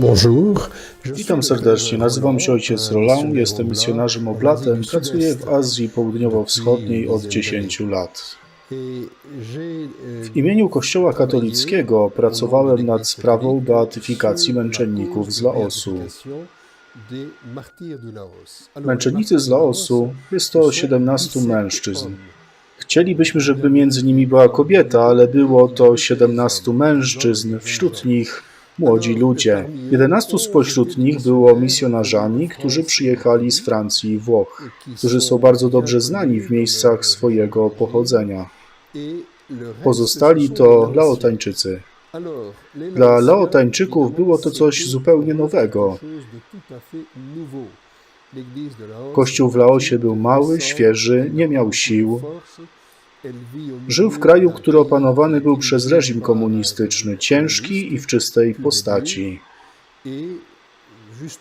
Bonjour. Witam serdecznie, nazywam się ojciec Roland, jestem misjonarzem oblatem, pracuję w Azji Południowo-Wschodniej od 10 lat. W imieniu Kościoła katolickiego pracowałem nad sprawą beatyfikacji męczenników z Laosu. Męczennicy z Laosu jest to 17 mężczyzn. Chcielibyśmy, żeby między nimi była kobieta, ale było to 17 mężczyzn, wśród nich młodzi ludzie. 11 spośród nich było misjonarzami, którzy przyjechali z Francji i Włoch, którzy są bardzo dobrze znani w miejscach swojego pochodzenia. Pozostali to Laotańczycy. Dla Laotańczyków było to coś zupełnie nowego. Kościół w Laosie był mały, świeży, nie miał sił. Żył w kraju, który opanowany był przez reżim komunistyczny, ciężki i w czystej postaci.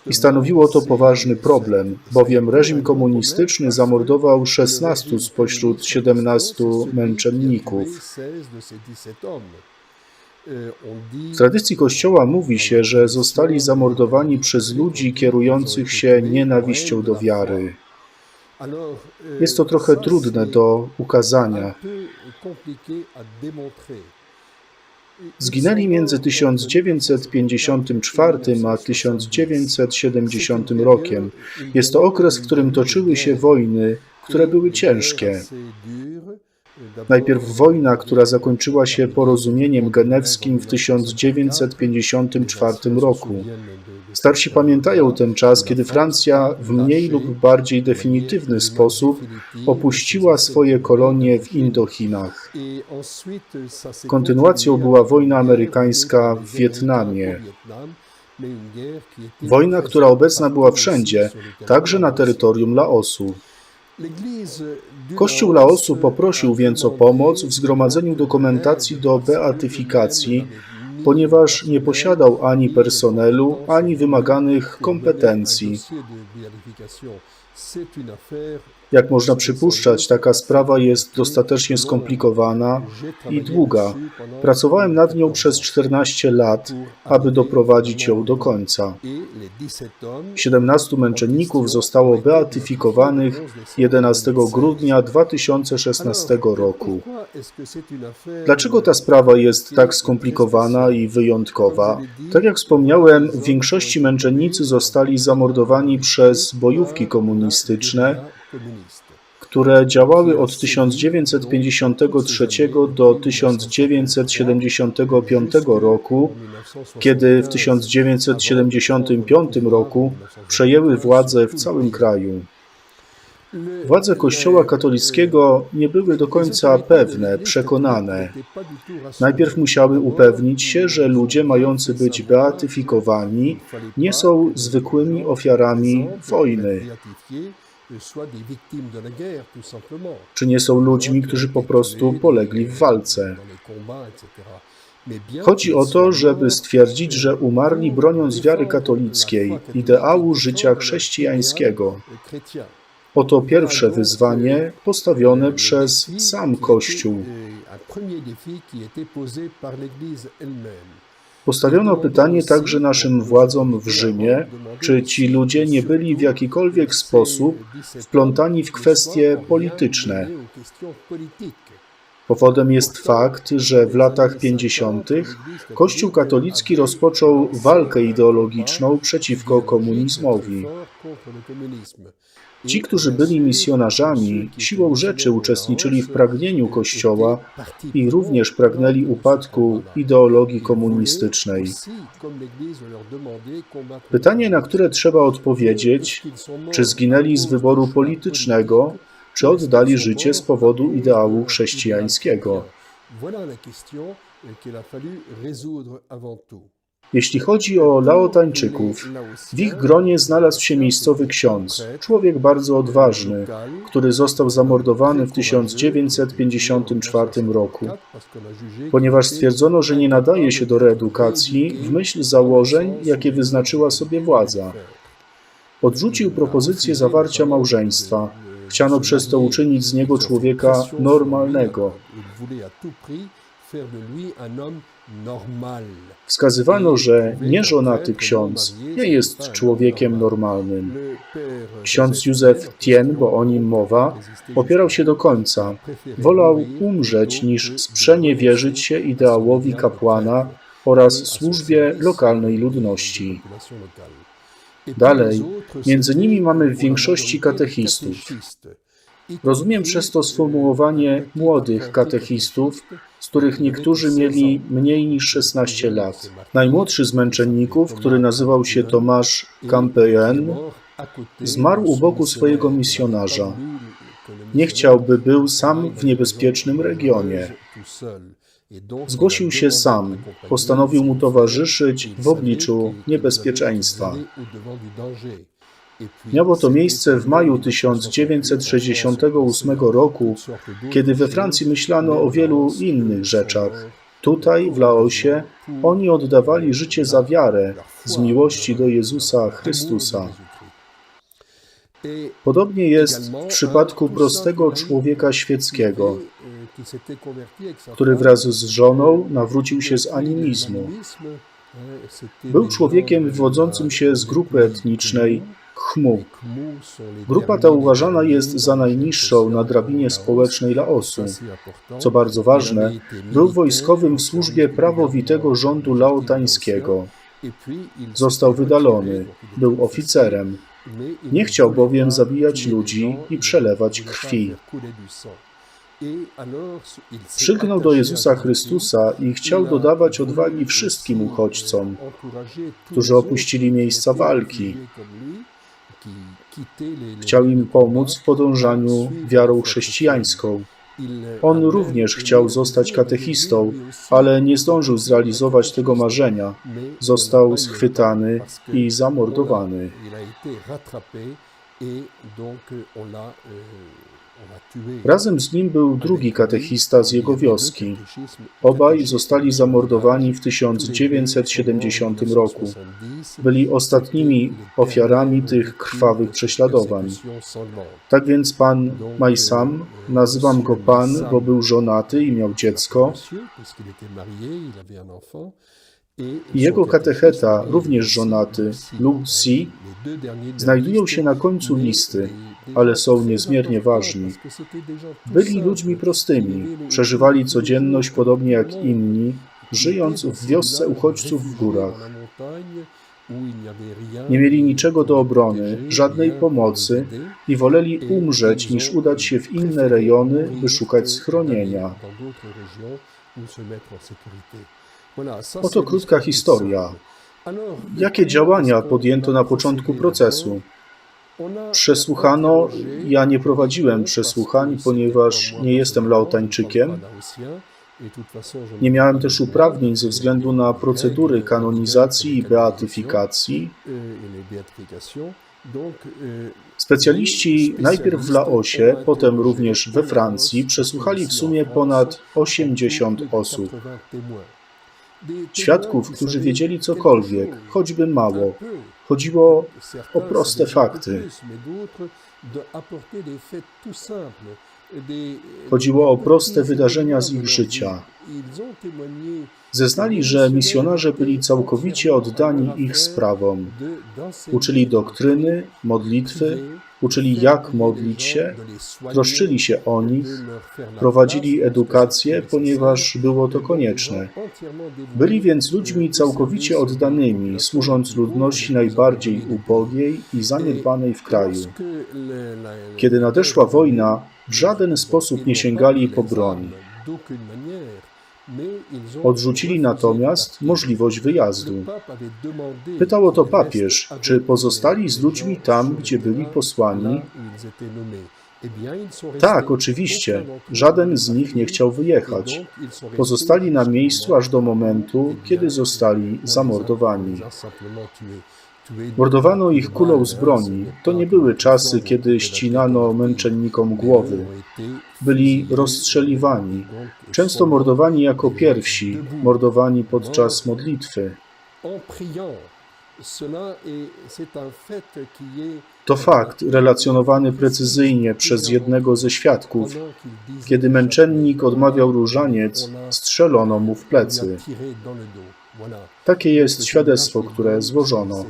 I stanowiło to poważny problem, bowiem reżim komunistyczny zamordował 16 spośród 17 męczenników. W tradycji Kościoła mówi się, że zostali zamordowani przez ludzi kierujących się nienawiścią do wiary. Jest to trochę trudne do ukazania. Zginęli między 1954 a 1970 rokiem. Jest to okres, w którym toczyły się wojny, które były ciężkie. Najpierw wojna, która zakończyła się porozumieniem genewskim w 1954 roku. Starsi pamiętają ten czas, kiedy Francja w mniej lub bardziej definitywny sposób opuściła swoje kolonie w Indochinach. Kontynuacją była wojna amerykańska w Wietnamie. Wojna, która obecna była wszędzie, także na terytorium Laosu. Kościół Laosu poprosił więc o pomoc w zgromadzeniu dokumentacji do beatyfikacji, ponieważ nie posiadał ani personelu, ani wymaganych kompetencji. Jak można przypuszczać, taka sprawa jest dostatecznie skomplikowana i długa. Pracowałem nad nią przez 14 lat, aby doprowadzić ją do końca. 17 męczenników zostało beatyfikowanych 11 grudnia 2016 roku. Dlaczego ta sprawa jest tak skomplikowana i wyjątkowa? Tak jak wspomniałem, w większości męczennicy zostali zamordowani przez bojówki komunistyczne, które działały od 1953 do 1975 roku, kiedy w 1975 roku przejęły władzę w całym kraju. Władze Kościoła katolickiego nie były do końca pewne, przekonane. Najpierw musiały upewnić się, że ludzie mający być beatyfikowani nie są zwykłymi ofiarami wojny. Czy nie są ludźmi, którzy po prostu polegli w walce? Chodzi o to, żeby stwierdzić, że umarli broniąc wiary katolickiej, ideału życia chrześcijańskiego. Oto pierwsze wyzwanie postawione przez sam Kościół. Postawiono pytanie także naszym władzom w Rzymie, czy ci ludzie nie byli w jakikolwiek sposób wplątani w kwestie polityczne. Powodem jest fakt, że w latach 50. Kościół katolicki rozpoczął walkę ideologiczną przeciwko komunizmowi. Ci, którzy byli misjonarzami, siłą rzeczy uczestniczyli w pragnieniu Kościoła i również pragnęli upadku ideologii komunistycznej. Pytanie, na które trzeba odpowiedzieć, czy zginęli z wyboru politycznego, czy oddali życie z powodu ideału chrześcijańskiego. Jeśli chodzi o Laotańczyków, w ich gronie znalazł się miejscowy ksiądz, człowiek bardzo odważny, który został zamordowany w 1954 roku. Ponieważ stwierdzono, że nie nadaje się do reedukacji w myśl założeń, jakie wyznaczyła sobie władza. Odrzucił propozycję zawarcia małżeństwa. Chciano przez to uczynić z niego człowieka normalnego. Wskazywano, że nieżonaty ksiądz nie jest człowiekiem normalnym. Ksiądz Józef Tien, bo o nim mowa, opierał się do końca. Wolał umrzeć niż sprzeniewierzyć się ideałowi kapłana oraz służbie lokalnej ludności. Dalej, między nimi mamy w większości katechistów. Rozumiem przez to sformułowanie młodych katechistów, z których niektórzy mieli mniej niż 16 lat. Najmłodszy z męczenników, który nazywał się Tomasz Campeyen, zmarł u boku swojego misjonarza. Nie chciał, by był sam w niebezpiecznym regionie. Zgłosił się sam, postanowił mu towarzyszyć w obliczu niebezpieczeństwa. Miało to miejsce w maju 1968 roku, kiedy we Francji myślano o wielu innych rzeczach. Tutaj, w Laosie, oni oddawali życie za wiarę, z miłości do Jezusa Chrystusa. Podobnie jest w przypadku prostego człowieka świeckiego, który wraz z żoną nawrócił się z animizmu. Był człowiekiem wywodzącym się z grupy etnicznej Khmu. Grupa ta uważana jest za najniższą na drabinie społecznej Laosu. Co bardzo ważne, był wojskowym w służbie prawowitego rządu laotańskiego. Został wydalony, był oficerem. Nie chciał bowiem zabijać ludzi i przelewać krwi. Przylgnął do Jezusa Chrystusa i chciał dodawać odwagi wszystkim uchodźcom, którzy opuścili miejsca walki. Chciał im pomóc w podążaniu wiarą chrześcijańską. On również chciał zostać katechistą, ale nie zdążył zrealizować tego marzenia. Został schwytany i zamordowany. Razem z nim był drugi katechista z jego wioski. Obaj zostali zamordowani w 1970 roku. Byli ostatnimi ofiarami tych krwawych prześladowań. Tak więc pan Majsam, nazywam go pan, bo był żonaty i miał dziecko, i jego katecheta, również żonaty, Lu Si, znajdują się na końcu listy, ale są niezmiernie ważni. Byli ludźmi prostymi, przeżywali codzienność podobnie jak inni, żyjąc w wiosce uchodźców w górach. Nie mieli niczego do obrony, żadnej pomocy i woleli umrzeć, niż udać się w inne rejony, by szukać schronienia. Oto krótka historia. Jakie działania podjęto na początku procesu? Przesłuchano, ja nie prowadziłem przesłuchań, ponieważ nie jestem laotańczykiem. Nie miałem też uprawnień ze względu na procedury kanonizacji i beatyfikacji. Specjaliści najpierw w Laosie, potem również we Francji przesłuchali w sumie ponad 80 osób. Świadków, którzy wiedzieli cokolwiek, choćby mało. Chodziło o proste fakty. Chodziło o proste wydarzenia z ich życia. Zeznali, że misjonarze byli całkowicie oddani ich sprawom. Uczyli doktryny, modlitwy, uczyli jak modlić się, troszczyli się o nich, prowadzili edukację, ponieważ było to konieczne. Byli więc ludźmi całkowicie oddanymi, służąc ludności najbardziej ubogiej i zaniedbanej w kraju. Kiedy nadeszła wojna, w żaden sposób nie sięgali po broń. Odrzucili natomiast możliwość wyjazdu. Pytał o to papież, czy pozostali z ludźmi tam, gdzie byli posłani. Tak, oczywiście. Żaden z nich nie chciał wyjechać. Pozostali na miejscu aż do momentu, kiedy zostali zamordowani. Mordowano ich kulą z broni. To nie były czasy, kiedy ścinano męczennikom głowy. Byli rozstrzeliwani, często mordowani jako pierwsi, mordowani podczas modlitwy. To fakt relacjonowany precyzyjnie przez jednego ze świadków. Kiedy męczennik odmawiał różaniec, strzelono mu w plecy. Takie jest świadectwo, które złożono.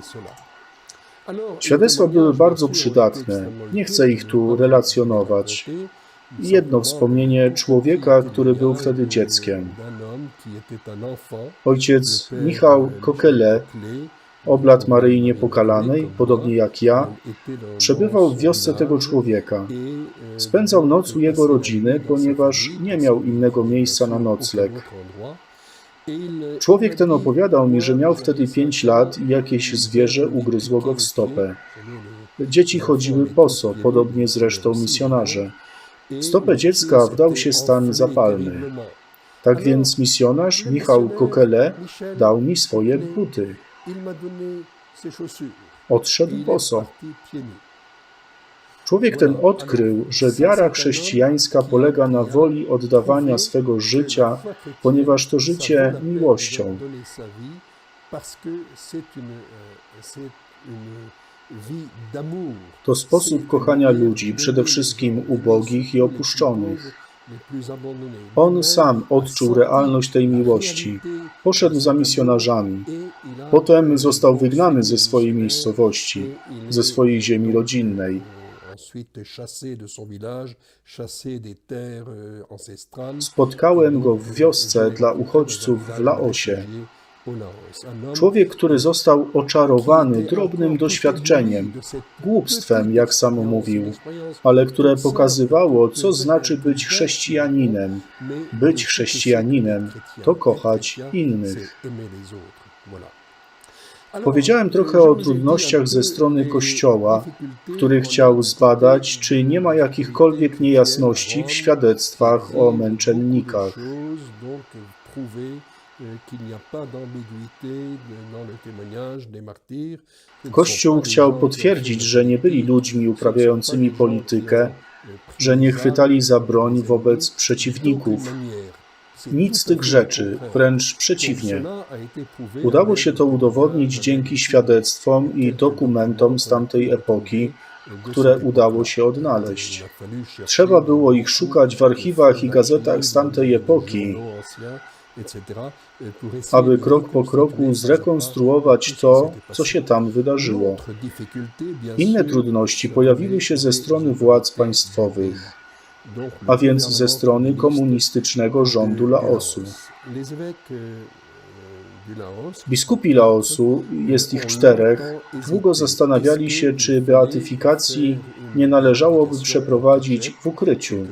Świadectwa były bardzo przydatne. Nie chcę ich tu relacjonować. Jedno wspomnienie człowieka, który był wtedy dzieckiem. Ojciec Michał Kokele, oblat Maryi Niepokalanej, podobnie jak ja, przebywał w wiosce tego człowieka. Spędzał noc u jego rodziny, ponieważ nie miał innego miejsca na nocleg. Człowiek ten opowiadał mi, że miał wtedy pięć lat i jakieś zwierzę ugryzło go w stopę. Dzieci chodziły poso, podobnie zresztą misjonarze. W stopę dziecka wdał się stan zapalny. Tak więc misjonarz Michał Kokele dał mi swoje buty. Odszedł Il Człowiek ten odkrył, że wiara chrześcijańska polega na woli oddawania swego życia, ponieważ to życie miłością. To sposób kochania ludzi, przede wszystkim ubogich i opuszczonych. On sam odczuł realność tej miłości. Poszedł za misjonarzami. Potem został wygnany ze swojej miejscowości, ze swojej ziemi rodzinnej. Ensuite chassé de son village, chassé des terres euh, ancestrales. Spotkałem go w wiosce dla uchodźców w Laosie. Człowiek, który został oczarowany drobnym doświadczeniem, głupstwem, jak sam mówił, ale które pokazywało, co znaczy być chrześcijaninem. Być chrześcijaninem to kochać innych. Powiedziałem trochę o trudnościach ze strony Kościoła, który chciał zbadać, czy nie ma jakichkolwiek niejasności w świadectwach o męczennikach. Kościół chciał potwierdzić, że nie byli ludźmi uprawiającymi politykę, że nie chwytali za broń wobec przeciwników. Nic z tych rzeczy, wręcz przeciwnie. Udało się to udowodnić dzięki świadectwom i dokumentom z tamtej epoki, które udało się odnaleźć. Trzeba było ich szukać w archiwach i gazetach z tamtej epoki, aby krok po kroku zrekonstruować to, co się tam wydarzyło. Inne trudności pojawiły się ze strony władz państwowych, a więc ze strony komunistycznego rządu Laosu. Biskupi Laosu, jest ich czterech, długo zastanawiali się, czy beatyfikacji nie należałoby przeprowadzić w ukryciu,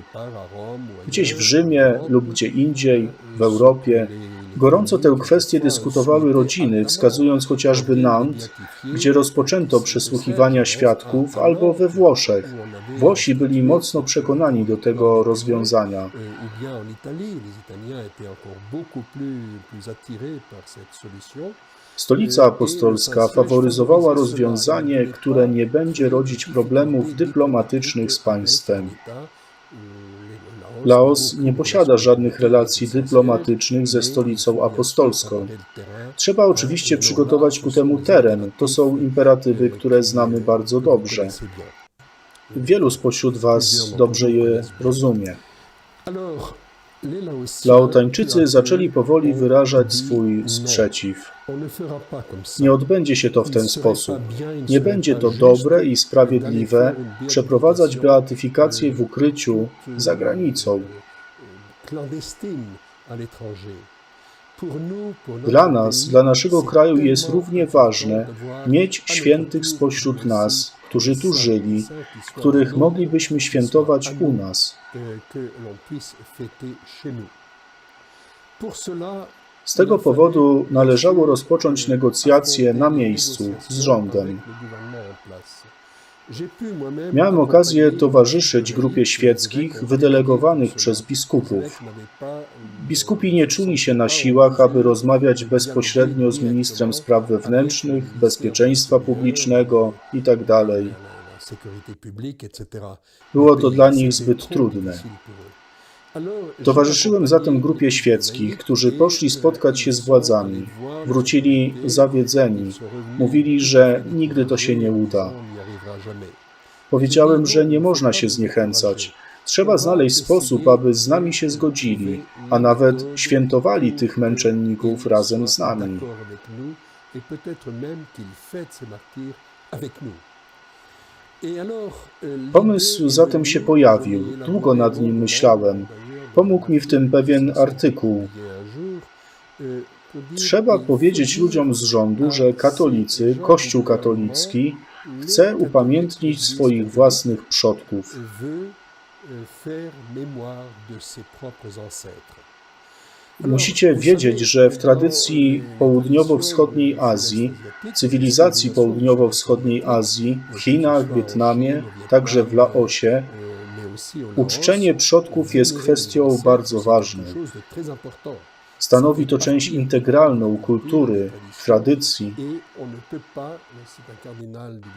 gdzieś w Rzymie lub gdzie indziej, w Europie. Gorąco tę kwestię dyskutowały rodziny, wskazując chociażby Nantes, gdzie rozpoczęto przesłuchiwania świadków, albo we Włoszech. Włosi byli mocno przekonani do tego rozwiązania. Stolica apostolska faworyzowała rozwiązanie, które nie będzie rodzić problemów dyplomatycznych z państwem. Laos nie posiada żadnych relacji dyplomatycznych ze stolicą apostolską. Trzeba oczywiście przygotować ku temu teren. To są imperatywy, które znamy bardzo dobrze. Wielu spośród Was dobrze je rozumie. Laotańczycy zaczęli powoli wyrażać swój sprzeciw. Nie odbędzie się to w ten sposób. Nie będzie to dobre i sprawiedliwe przeprowadzać beatyfikację w ukryciu za granicą. Dla nas, dla naszego kraju jest równie ważne mieć świętych spośród nas, którzy tu żyli, których moglibyśmy świętować u nas. Z tego powodu należało rozpocząć negocjacje na miejscu z rządem. Miałem okazję towarzyszyć grupie świeckich wydelegowanych przez biskupów. Biskupi nie czuli się na siłach, aby rozmawiać bezpośrednio z ministrem spraw wewnętrznych, bezpieczeństwa publicznego itd. Było to dla nich zbyt trudne. Towarzyszyłem zatem grupie świeckich, którzy poszli spotkać się z władzami. Wrócili zawiedzeni. Mówili, że nigdy to się nie uda. Powiedziałem, że nie można się zniechęcać. Trzeba znaleźć sposób, aby z nami się zgodzili, a nawet świętowali tych męczenników razem z nami. Pomysł zatem się pojawił. Długo nad nim myślałem. Pomógł mi w tym pewien artykuł. Trzeba powiedzieć ludziom z rządu, że katolicy, Kościół katolicki chce upamiętnić swoich własnych przodków. Musicie wiedzieć, że w tradycji południowo-wschodniej Azji, cywilizacji południowo-wschodniej Azji, w Chinach, Wietnamie, także w Laosie, uczczenie przodków jest kwestią bardzo ważną. Stanowi to część integralną kultury, tradycji.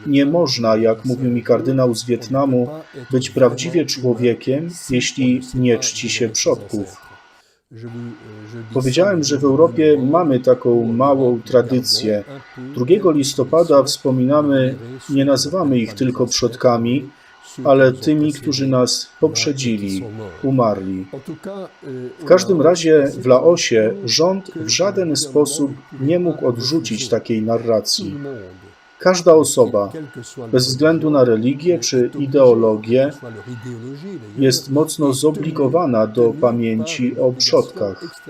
Nie można, jak mówił mi kardynał z Wietnamu, być prawdziwie człowiekiem, jeśli nie czci się przodków. Powiedziałem, że w Europie mamy taką małą tradycję. 2 listopada wspominamy, nie nazywamy ich tylko przodkami, ale tymi, którzy nas poprzedzili, umarli. W każdym razie w Laosie rząd w żaden sposób nie mógł odrzucić takiej narracji. Każda osoba, bez względu na religię czy ideologię, jest mocno zobligowana do pamięci o przodkach.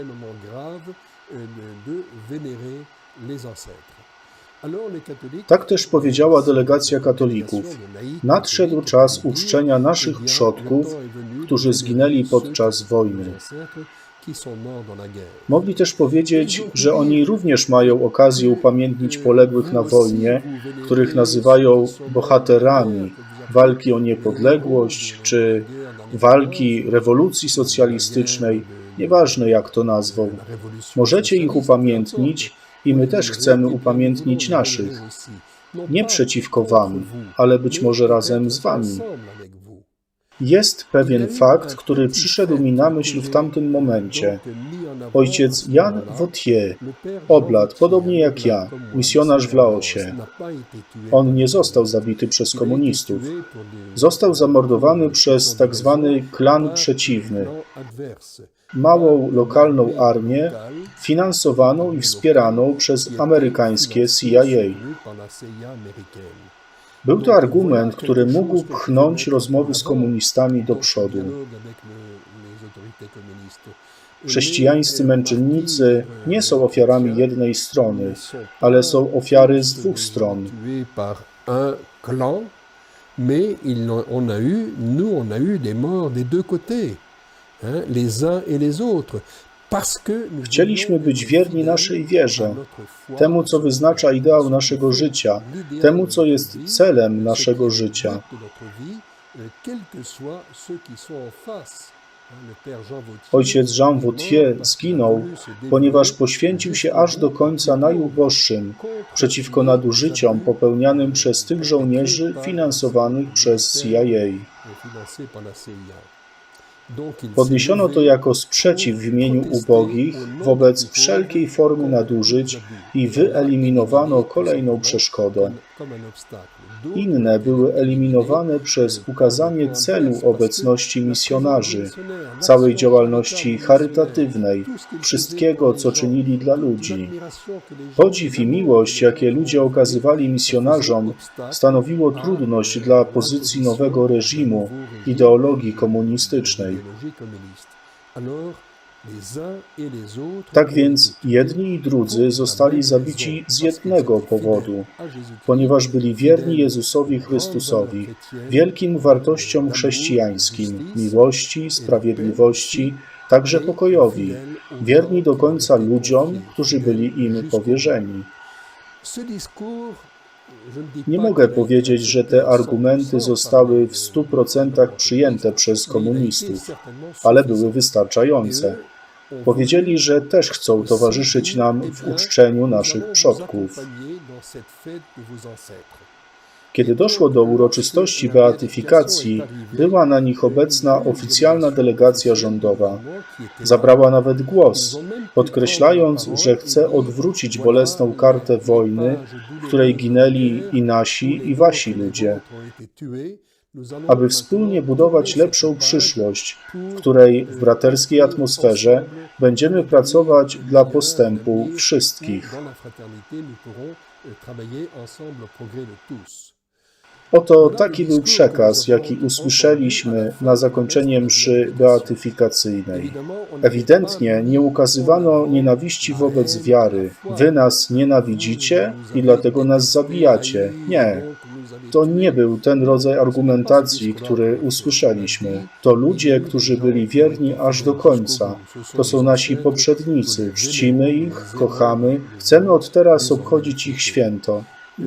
Tak też powiedziała delegacja katolików. Nadszedł czas uczczenia naszych przodków, którzy zginęli podczas wojny. Mogli też powiedzieć, że oni również mają okazję upamiętnić poległych na wojnie, których nazywają bohaterami walki o niepodległość czy walki rewolucji socjalistycznej, nieważne jak to nazwą. Możecie ich upamiętnić i my też chcemy upamiętnić naszych. Nie przeciwko Wam, ale być może razem z Wami. Jest pewien fakt, który przyszedł mi na myśl w tamtym momencie. Ojciec Jan Wautier, oblat, podobnie jak ja, misjonarz w Laosie. On nie został zabity przez komunistów. Został zamordowany przez tak zwany klan przeciwny, małą lokalną armię finansowaną i wspieraną przez amerykańskie CIA. Był to argument, który mógł pchnąć rozmowy z komunistami do przodu. Chrześcijańscy męczennicy nie są ofiarami jednej strony, ale są ofiary z dwóch stron. Mais on a eu, nous, on a eu des morts des deux côtés, Chcieliśmy być wierni naszej wierze, temu, co wyznacza ideał naszego życia, temu, co jest celem naszego życia. Ojciec Jean Vautier zginął, ponieważ poświęcił się aż do końca najuboższym przeciwko nadużyciom popełnianym przez tych żołnierzy finansowanych przez CIA. Podniesiono to jako sprzeciw w imieniu ubogich wobec wszelkiej formy nadużyć i wyeliminowano kolejną przeszkodę. Inne były eliminowane przez ukazanie celu obecności misjonarzy, całej działalności charytatywnej, wszystkiego, co czynili dla ludzi. Podziw i miłość, jakie ludzie okazywali misjonarzom, stanowiło trudność dla pozycji nowego reżimu, ideologii komunistycznej. Tak więc jedni i drudzy zostali zabici z jednego powodu, ponieważ byli wierni Jezusowi Chrystusowi, wielkim wartościom chrześcijańskim, miłości, sprawiedliwości, także pokojowi, wierni do końca ludziom, którzy byli im powierzeni. Nie mogę powiedzieć, że te argumenty zostały w stu procentach przyjęte przez komunistów, ale były wystarczające. Powiedzieli, że też chcą towarzyszyć nam w uczczeniu naszych przodków. Kiedy doszło do uroczystości beatyfikacji, była na nich obecna oficjalna delegacja rządowa. Zabrała nawet głos, podkreślając, że chce odwrócić bolesną kartę wojny, w której ginęli i nasi, i wasi ludzie, aby wspólnie budować lepszą przyszłość, w której w braterskiej atmosferze będziemy pracować dla postępu wszystkich. Oto taki był przekaz, jaki usłyszeliśmy na zakończenie mszy beatyfikacyjnej. Ewidentnie nie ukazywano nienawiści wobec wiary. Wy nas nienawidzicie i dlatego nas zabijacie. Nie. To nie był ten rodzaj argumentacji, który usłyszeliśmy. To ludzie, którzy byli wierni aż do końca. To są nasi poprzednicy. Czcimy ich, kochamy, chcemy od teraz obchodzić ich święto.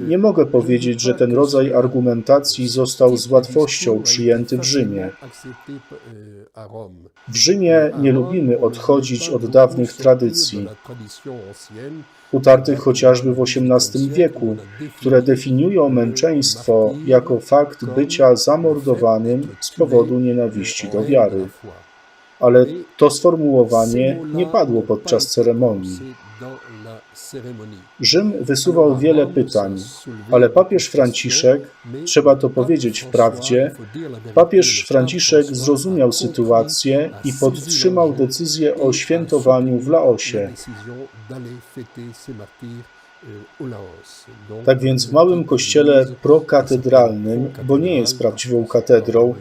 Nie mogę powiedzieć, że ten rodzaj argumentacji został z łatwością przyjęty w Rzymie. W Rzymie nie lubimy odchodzić od dawnych tradycji, utartych chociażby w XVIII wieku, które definiują męczeństwo jako fakt bycia zamordowanym z powodu nienawiści do wiary. Ale to sformułowanie nie padło podczas ceremonii. Rzym wysuwał wiele pytań, ale papież Franciszek, trzeba to powiedzieć wprawdzie, papież Franciszek zrozumiał sytuację i podtrzymał decyzję o świętowaniu w Laosie. Tak więc w małym kościele prokatedralnym, bo nie jest prawdziwą katedrą,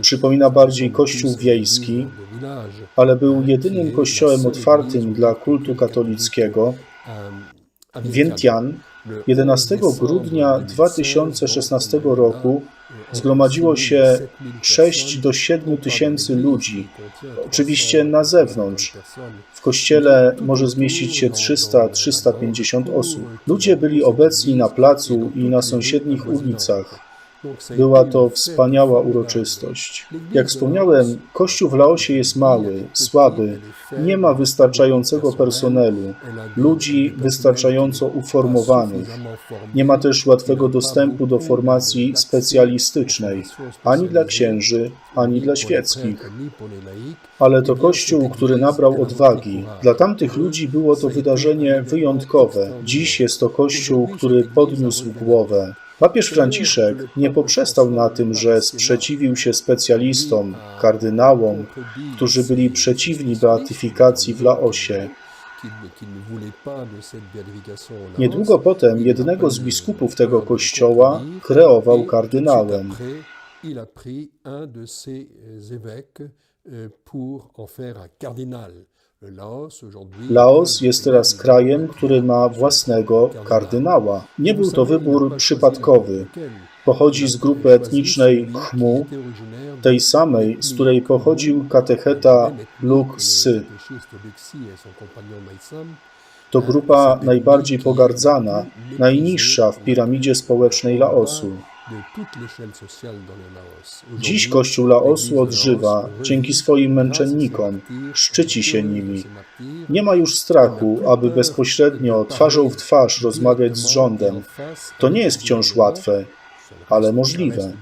przypomina bardziej kościół wiejski, ale był jedynym kościołem otwartym dla kultu katolickiego, Vientiane 11 grudnia 2016 roku zgromadziło się 6 do 7 tysięcy ludzi, oczywiście na zewnątrz. W kościele może zmieścić się 300-350 osób. Ludzie byli obecni na placu i na sąsiednich ulicach. Była to wspaniała uroczystość. Jak wspomniałem, kościół w Laosie jest mały, słaby, nie ma wystarczającego personelu, ludzi wystarczająco uformowanych. Nie ma też łatwego dostępu do formacji specjalistycznej, ani dla księży, ani dla świeckich. Ale to kościół, który nabrał odwagi. Dla tamtych ludzi było to wydarzenie wyjątkowe. Dziś jest to kościół, który podniósł głowę. Papież Franciszek nie poprzestał na tym, że sprzeciwił się specjalistom, kardynałom, którzy byli przeciwni beatyfikacji w Laosie. Niedługo potem jednego z biskupów tego kościoła kreował kardynałem. Il a pris un de ses évêques euh, pour en faire un cardinal. Laos jest teraz krajem, który ma własnego kardynała. Nie był to wybór przypadkowy. Pochodzi z grupy etnicznej Khmu, tej samej, z której pochodził katecheta Luk Sy. To grupa najbardziej pogardzana, najniższa w piramidzie społecznej Laosu. Dziś Kościół Laosu odżywa dzięki swoim męczennikom, szczyci się nimi. Nie ma już strachu, aby bezpośrednio, twarzą w twarz rozmawiać z rządem. To nie jest wciąż łatwe, ale możliwe.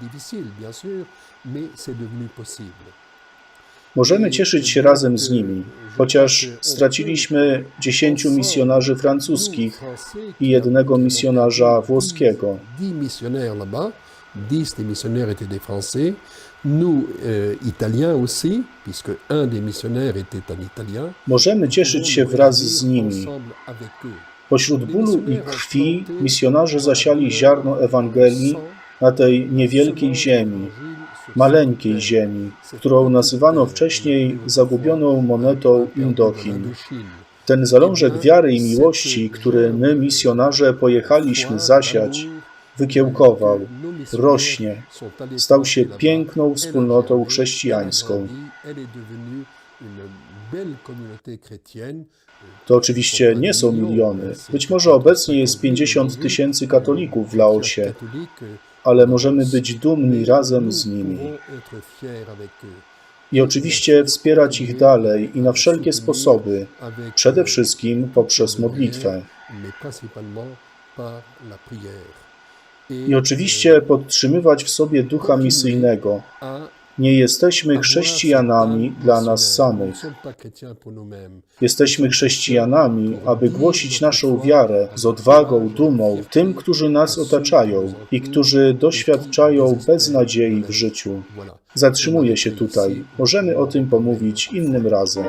Możemy cieszyć się razem z nimi, chociaż straciliśmy dziesięciu misjonarzy francuskich i jednego misjonarza włoskiego. 10 des missionnaires étaient des Français, nous, euh, Italiens aussi, puisque un des missionnaires était un Italien. Możemy cieszyć się wraz z nimi. Pośród bólu i krwi misjonarze zasiali ziarno Ewangelii na tej niewielkiej ziemi, maleńkiej ziemi, którą nazywano wcześniej zagubioną monetą Indochin. Ten zalążek wiary i miłości, który my, misjonarze, pojechaliśmy zasiać, wykiełkował, rośnie, stał się piękną wspólnotą chrześcijańską. To oczywiście nie są miliony. Być może obecnie jest 50 tysięcy katolików w Laosie, ale możemy być dumni razem z nimi. I oczywiście wspierać ich dalej i na wszelkie sposoby, przede wszystkim poprzez modlitwę. I oczywiście podtrzymywać w sobie ducha misyjnego. Nie jesteśmy chrześcijanami dla nas samych. Jesteśmy chrześcijanami, aby głosić naszą wiarę z odwagą, dumą tym, którzy nas otaczają i którzy doświadczają beznadziei w życiu. Zatrzymuję się tutaj. Możemy o tym pomówić innym razem.